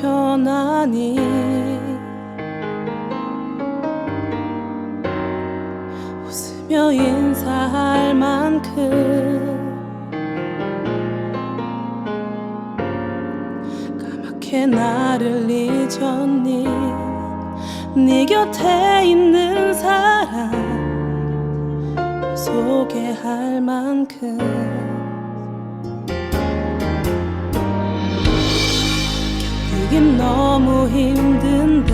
편하니. 웃으며 인사할 만큼 까맣게 나를 잊었니? 네 곁에 있는 사람 소개할 만큼 겪기긴 너무 힘든데.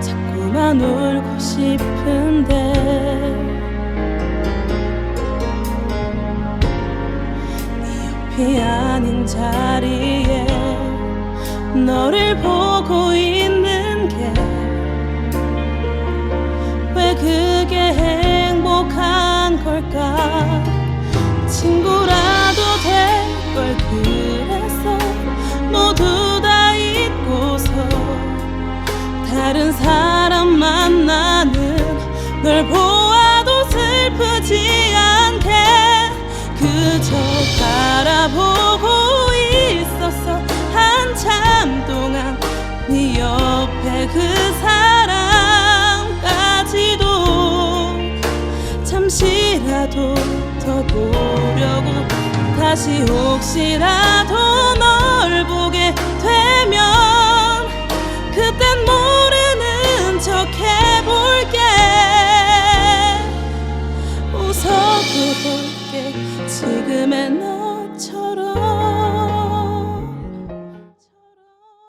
자꾸만 울고 싶은데. 네 옆이 아닌 자리에 너를 보고 있는 게 왜 그게 행복한 널 보아도 슬프지 않게 그저 바라보고 있었어. 한참 동안 네 옆에 그 사람까지도 잠시라도 더 보려고 다시 혹시라도 널 보게 웃어도 볼게. 지금의 너